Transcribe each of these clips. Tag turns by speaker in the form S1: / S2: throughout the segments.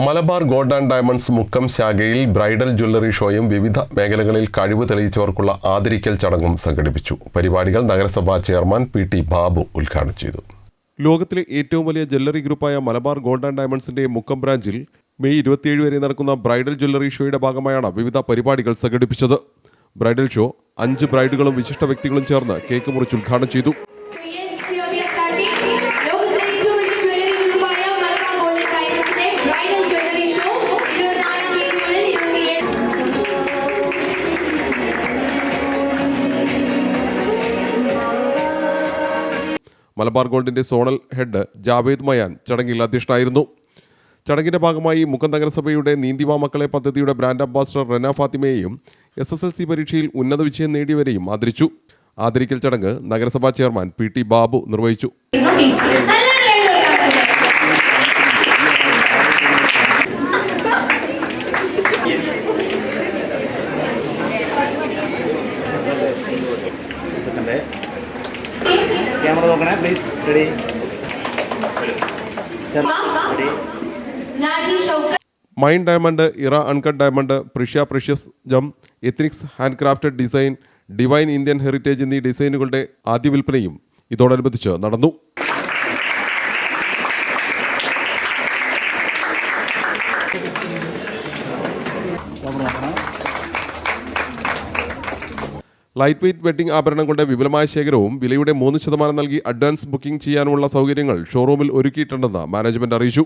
S1: Malabar gold and diamonds Mukkam ശാഖയിൽ bridal jewellery ഷോയും വിവിധ മേഖലകളിൽ കഴിവ് തെളിയിച്ചവർക്കുള്ള ആദരിക്കൽ ചടങ്ങും സംഘടിപ്പിച്ചു. പരിപാടികൾ നഗരസഭാ ചെയർമാൻ പി ടി ബാബു ഉദ്ഘാടനം ചെയ്തു. ലോകത്തിലെ ഏറ്റവും വലിയ ജ്വല്ലറി ഗ്രൂപ്പായ മലബാർ ഗോൾഡ് ആൻഡ് ഡയമണ്ട്സിന്റെ മുക്കം ബ്രാഞ്ചിൽ മെയ് ഇരുപത്തിയേഴ് വരെ നടക്കുന്ന ബ്രൈഡൽ ജ്വല്ലറി ഷോയുടെ ഭാഗമായാണ് വിവിധ പരിപാടികൾ സംഘടിപ്പിച്ചത്. ബ്രൈഡൽ ഷോ അഞ്ച് ബ്രൈഡുകളും വിശിഷ്ട വ്യക്തികളും ചേർന്ന് കേക്ക് മുറിച്ച് ഉദ്ഘാടനം ചെയ്തു.
S2: മലബാർ
S1: ഗോൾഡിന്റെ സോണൽ ഹെഡ് ജാവേദ് മയാൻ ചടങ്ങിൽ അധ്യക്ഷനായിരുന്നു. ചടങ്ങിന്റെ ഭാഗമായി മുക്കം നഗരസഭയുടെ നീന്തിവാ മക്കളെ പദ്ധതിയുടെ ബ്രാൻഡ് അംബാസിഡർ റെന ഫാത്തിമയെയും എസ് എസ് എൽ സി പരീക്ഷയിൽ ഉന്നത വിജയം നേടിയവരെയും ആദരിച്ചു. ആദരിക്കൽ ചടങ്ങ് നഗരസഭാ ചെയർമാൻ പി ടി ബാബു നിർവഹിച്ചു.
S3: ക്യാമറ നോക്കണേ please ready
S1: Mine diamond Era uncut diamond Precia precious gem Ethnix handcrafted design Divine Indian heritage എന്നീ ഡിസൈനുകളുടെ ആദ്യ വിൽപ്പനയും ഇതോടനുബന്ധിച്ച് നടന്നു. ലൈറ്റ് വെയ്റ്റ് വെഡ്ഡിംഗ് ആഭരണങ്ങളുടെ വിപുലമായ ശേഖരവും വിലയുടെ മൂന്ന് ശതമാനം നൽകി അഡ്വാൻസ് ബുക്കിംഗ് ചെയ്യാനുള്ള സൗകര്യങ്ങൾ ഷോറൂമിൽ ഒരുക്കിയിട്ടുണ്ടെന്ന് മാനേജ്മെന്റ് അറിയിച്ചു.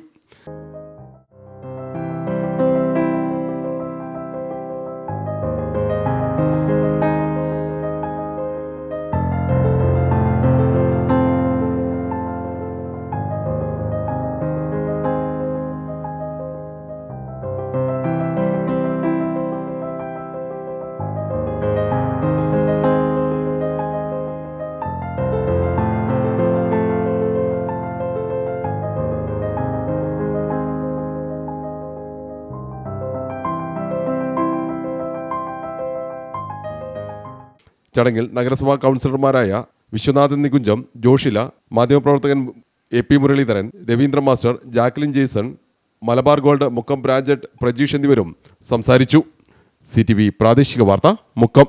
S1: ചടങ്ങിൽ നഗരസഭാ കൗൺസിലർമാരായ വിശ്വനാഥൻ നികുഞ്ചം ജോഷില മാധ്യമപ്രവർത്തകൻ A P Muraleedharan Raveendra master Jacklin Jaison Malabar gold Mukkam ബ്രാഞ്ചറ്റ് Prajeesh എന്നിവരും സംസാരിച്ചു. സി പ്രാദേശിക വാർത്ത മുക്കം.